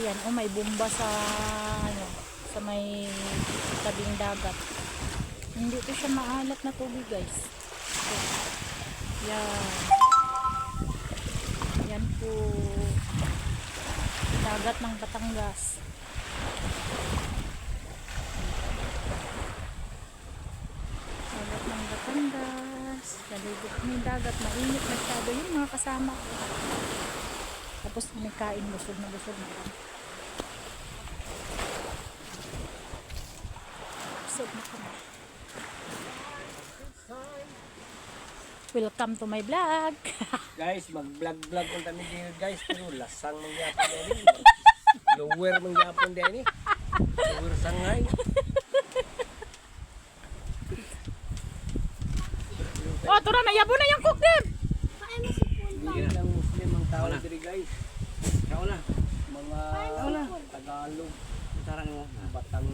yan. Oh, may bumba sa ano, sa may tabing dagat. Hindi to siya maalat na tubig, guys. So, yan. Yan po. Dagat ng Batangas. Dagat ng Batangas. Naligo kami yung dagat. Mainit masyado. Yun mga kasama ko. Tapos may kain. Busog na busog na kami. Busog na kami. Welcome to my vlog. Guys, mag-vlog-vlog kung kami dito guys. Pero lasang ng yapon din. Lower ng yapon din. Lower sanghay. oh, tura na. Yabo na yung cook them. Hindi lang Muslim ang tao diri guys. Ikaw na. Mga Tagalog, Tarang mo. Batang